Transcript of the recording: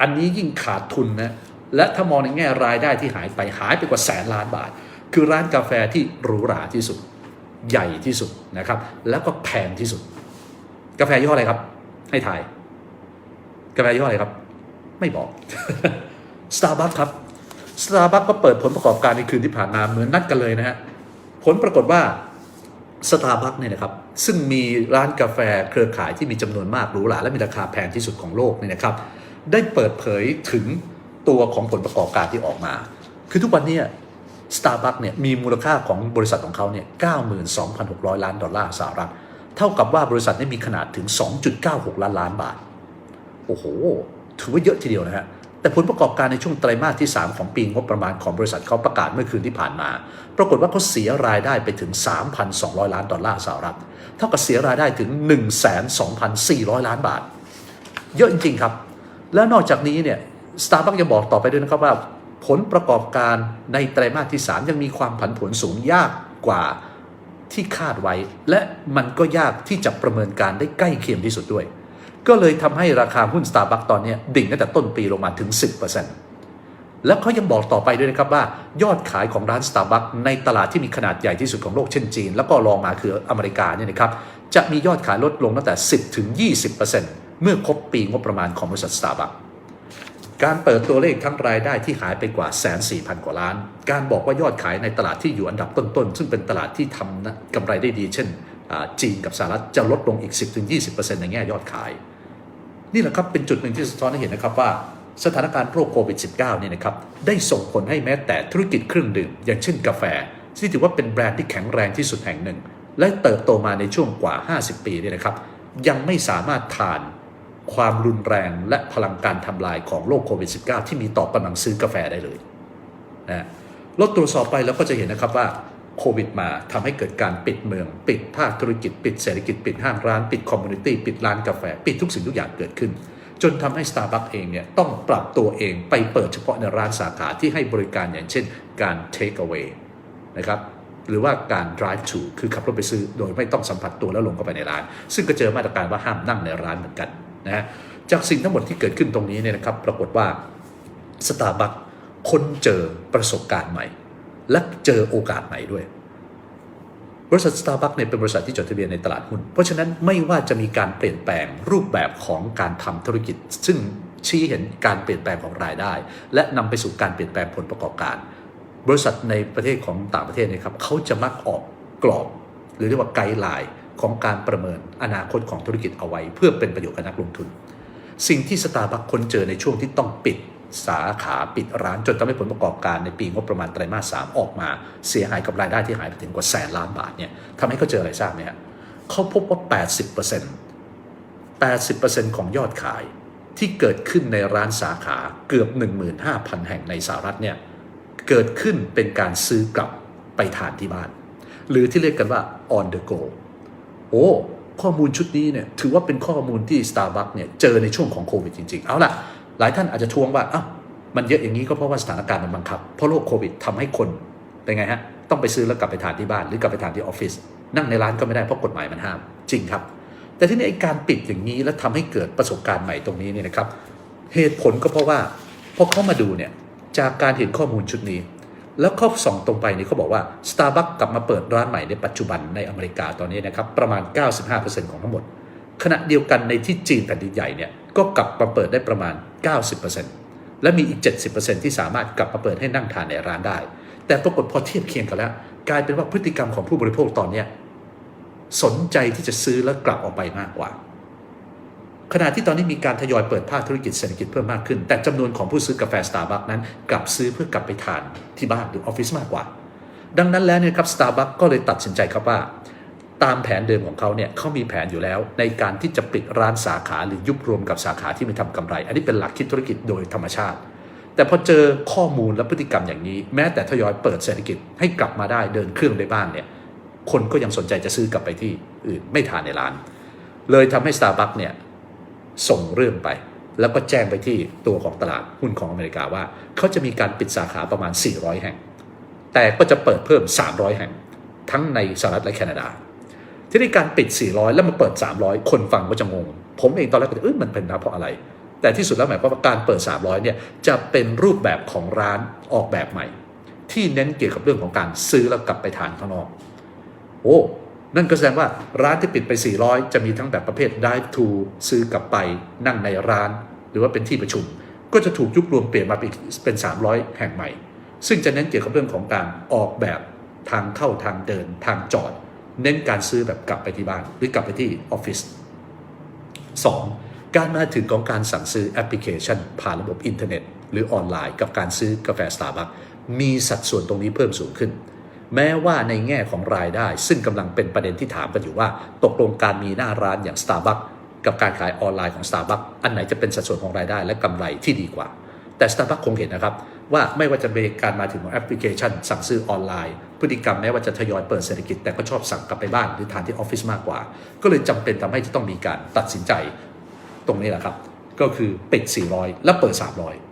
อันนี้ยิ่งขาดทุนนะ และถ้ามองในแง่รายได้ที่หายไปหายไปกว่าแสนล้านบาท คือร้านกาแฟที่หรูหราที่สุด ใหญ่ที่สุดนะครับ แล้วก็แพงที่สุด กาแฟยี่ห้ออะไรครับ ให้ถ่าย กาแฟยี่ห้ออะไรครับ ไม่บอก Starbucks ครับ Starbucks ก็เปิดผลประกอบการในคืนที่ผ่านมาเหมือนนัดกันเลยนะฮะผลปรากฏว่า Starbucks เนี่ยนะครับซึ่งมีร้านกาแฟเครือข่ายที่มีจำนวนมากหรูหราและมีราคาแพงที่สุดของโลกเนี่ยนะครับ ได้เปิดเผยถึงตัวของผลประกอบการที่ออกมา คือทุกวันนี้ Starbucks เนี่ยมีมูลค่าของบริษัทของเขาเนี่ย 92,600 ล้านดอลลาร์สหรัฐ เท่ากับว่าบริษัทนี้มีขนาดถึง 2.96 ล้านล้านบาท โอ้โห ถือว่าเยอะทีเดียวนะฮะ แต่ผลประกอบการในช่วงไตรมาสที่ 3 ของปีงบประมาณของบริษัทเขาประกาศเมื่อคืนที่ผ่านมา ปรากฏว่าเขาเสียรายได้ไปถึง 3,200 ล้านดอลลาร์สหรัฐ เท่ากับเสียรายได้ถึง 12,400 ล้านบาท เยอะจริงๆครับ แล้วนอกจากนี้เนี่ย Starbucks ยังบอกต่อไปด้วยนะครับว่าผลประกอบการในไตรมาสที่ 3 ยังมีความผันผวนสูงยากกว่าที่คาดไว้ และมันก็ยากที่จะประเมินการได้ใกล้เคียงที่สุดด้วย ก็เลยทำให้ราคาหุ้น Starbucks ตอนนี้ดิ่งตั้งแต่ต้นปีลงมาถึง 10%แล้วเขายังบอกต่อไปด้วยนะครับว่า ยอดขายของร้าน Starbucks ในตลาดที่มีขนาดใหญ่ที่สุดของโลกเช่นจีน แล้วก็รองมาคืออเมริกาเนี่ยนะครับจะมียอดขายลดลงตั้งแต่ 10ถึง20% เมื่อครบปีงบประมาณของบริษัท Starbucks การเปิดตัวเลขทั้งรายได้ที่หายไปกว่าแสนสี่พันกว่าล้าน การบอกว่ายอดขายในตลาดที่อยู่อันดับต้นๆ ซึ่งเป็นตลาดที่ทำนะกำไรได้ดี เช่น จีนกับสหรัฐจะลดลงอีก 10-20%ในแง่ยอดขาย นี่แหละครับเป็นจุดหนึ่งที่สะท้อนให้เห็นนะครับว่าสถานการณ์โรคโควิด -19 เนี่ยนะครับได้ส่งผลให้แม้แต่ธุรกิจเครื่องดื่ม อย่างเช่นกาแฟ ที่ถือว่าเป็นแบรนด์ที่แข็งแรงที่สุดแห่งหนึ่ง และเติบโตมาในช่วงกว่า 50 ปีเนี่ยนะครับยังไม่สามารถทาน ความรุนแรงและพลังการทำลายของโรคโควิด -19 ที่มีต่อกำลังซื้อกาแฟได้เลยนะลดตรวจสอบไปแล้วก็จะเห็นนะครับว่าโควิดมาทำให้เกิดการปิดเมือง ปิดภาคธุรกิจ ปิดเศรษฐกิจ ปิดห้างร้าน ปิดคอมมูนิตี้ ปิดร้านกาแฟ ปิดทุกสิ่งทุกอย่างเกิดขึ้น จนทำให้ Starbucks เองเนี่ยต้องปรับตัวเองไปเปิดเฉพาะในร้านสาขาที่ให้บริการอย่างเช่น การ take away นะครับหรือว่าการ drive to คือขับรถไปซื้อโดยไม่ต้องสัมผัสตัวแล้วลงเข้าไปในร้าน ซึ่งก็เจอมาตรการว่าห้ามนั่งในร้านเหมือนกัน นะจากสิ่งทั้งหมดที่เกิดขึ้นตรงนี้เนี่ยนะครับปรากฏว่า Starbucks ค้นเจอประสบการณ์ใหม่ และเจอโอกาสใหม่ด้วย บริษัท Starbucks เนี่ยเป็นบริษัทที่จดทะเบียนในตลาดหุ้น เพราะฉะนั้นไม่ว่าจะมีการเปลี่ยนแปลงรูปแบบของการทำธุรกิจ ซึ่งชี้เห็นการเปลี่ยนแปลงของรายได้ และนำไปสู่การเปลี่ยนแปลงผลประกอบการ บริษัทในประเทศของต่างประเทศเนยครับเขาจะมักออกกรอบ หรือเรียกว่าไกด์ไลน์ ของการประเมินอนาคตของธุรกิจเอาไว้ เพื่อเป็นประโยชน์กับนักลงทุน สิ่งที่สตาร์บัคคนเจอในช่วงที่ต้องปิดสาขาปิดร้านจนทำให้ผลประกอบการในปีงบประมาณไตรมาสสามออกมา เสียหายกับรายได้ที่หายไปถึงกว่าแสนล้านบาทเนี่ยทำให้เขาเจออะไรทราบไหมฮะเขาพบว่า 80% 80%ของยอดขายที่เกิดขึ้นในร้านสาขาเกือบ 15,000 แห่งในสหรัฐเนี่ยเกิดขึ้นเป็นการซื้อกลับไปทานที่บ้าน หรือที่เรียกกันว่า on the go โอ้ข้อมูลชุดนี้เนี่ยถือว่าเป็นข้อมูลที่ Starbucks เนี่ยเจอในช่วงของโควิดจริง ๆ เอาล่ะ หลายท่านอาจจะทวงว่าอ้าวมันเยอะอย่างนี้ก็เพราะว่าสถานการณ์มันบังคับ เพราะโรคโควิดทำให้คนเป็นไงฮะต้องไปซื้อแล้วกลับไปทานที่บ้านหรือกลับไปทานที่ออฟฟิศนั่งในร้านก็ไม่ได้เพราะกฎหมายมันห้าม จริงครับ แต่ที่นี้ไอการปิดอย่างนี้แล้วทำให้เกิดประสบการณ์ใหม่ตรงนี้เนี่ยนะครับ เหตุผลก็เพราะว่าพอเขามาดูเนี่ยจากการเห็นข้อมูลชุดนี้ แล้วเขาส่องตรงไปนี่เขาบอกว่า Starbucks กลับมาเปิดร้านใหม่ในปัจจุบันในอเมริกาตอนนี้นะครับประมาณ 95%ของทั้งหมด ขณะเดียวกันในที่จีนแผ่นดินใหญ่เนี่ยก็กลับมาเปิดได้ประมาณ 90%และมีอีก 70%ที่สามารถกลับมาเปิดให้นั่งทานในร้านได้ แต่ปรากฏพอเทียบเคียงกันแล้ว กลายเป็นว่าพฤติกรรมของผู้บริโภคตอนนี้สนใจที่จะซื้อแล้วกลับออกไปมากกว่า ขณะที่ตอนนี้มีการทยอยเปิดภาคธุรกิจเศรษฐกิจเพิ่มมากขึ้น แต่จำนวนของผู้ซื้อกาแฟ Starbucks นั้น กลับซื้อเพื่อกลับไปทานที่บ้านหรือออฟฟิศมากกว่า ดังนั้นแล้วเนี่ยครับ Starbucks ก็เลยตัดสินใจครับว่า ตามแผนเดิมของเขาเนี่ยเขามีแผนอยู่แล้ว ในการที่จะปิดร้านสาขาหรือยุบรวมกับสาขาที่ไม่ทำกำไร อันนี้เป็นหลักคิดธุรกิจโดยธรรมชาติ แต่พอเจอข้อมูลและพฤติกรรมอย่างนี้ แม้แต่ทยอยเปิดเศรษฐกิจให้กลับมาได้เดินเครื่องได้บ้างเนี่ยคนก็ยังสนใจจะซื้อกลับไปที่อื่นไม่ทานในร้าน เลยทำให้ Starbucks เนี่ย ส่งเรื่องไป แล้วก็แจ้งไปที่ตัวของตลาดหุ้นของอเมริกาว่า เขาจะมีการปิดสาขาประมาณ 400 แห่ง แต่ก็จะเปิดเพิ่ม 300 แห่ง ทั้งในสหรัฐและแคนาดา ที่ในการปิด 400 แล้วมาเปิด 300 คนฟังก็จะงง ผมเองตอนแรกก็จะเออมันเป็นเพราะอะไร แต่ที่สุดแล้วหมายความว่าการเปิด 300 เนี่ยจะเป็นรูปแบบของร้านออกแบบใหม่ ที่เน้นเกี่ยวกับเรื่องของการซื้อแล้วกลับไปทานข้างนอก โอ้ นั่นก็แสดงว่าร้านที่ปิดไป 400 จะมีทั้งแบบประเภท drive to ซื้อกลับไปนั่งในร้าน หรือว่าเป็นที่ประชุม ก็จะถูกยุบรวมเปลี่ยนมาเป็น 300 แห่งใหม่ ซึ่งจะเน้นเกี่ยวกับเรื่องของการออกแบบทางเข้าทางเดินทางจอด เน้นการซื้อแบบกลับไปที่บ้าน หรือกลับไปที่ออฟฟิศ 2. การมาถึงของการสั่งซื้อแอปพลิเคชัน ผ่านระบบอินเทอร์เน็ต หรือออนไลน์กับการซื้อกาแฟสตาร์บัคมีสัดส่วนตรงนี้เพิ่มสูงขึ้น แม้ว่าในแง่ของรายได้ ซึ่งกำลังเป็นประเด็นที่ถามกันอยู่ว่า ตกลงการมีหน้าร้านอย่าง Starbucks กับการขายออนไลน์ของ Starbucks อันไหนจะเป็นสัดส่วนของรายได้และกำไรที่ดีกว่า แต่ Starbucks คงเห็นนะครับ ว่าไม่ว่าจะเป็นการมาถึงของแอปพลิเคชัน สั่งซื้อออนไลน์ พฤติกรรมแม้ว่าจะทยอยเปิดเศรษฐกิจแต่ก็ชอบสั่งกลับไปบ้านหรือทานที่ออฟฟิศมากกว่า ก็เลยจำเป็นทำให้จะต้องมีการตัดสินใจตรงนี้แหละครับ ก็คือปิด 400 และเปิด 300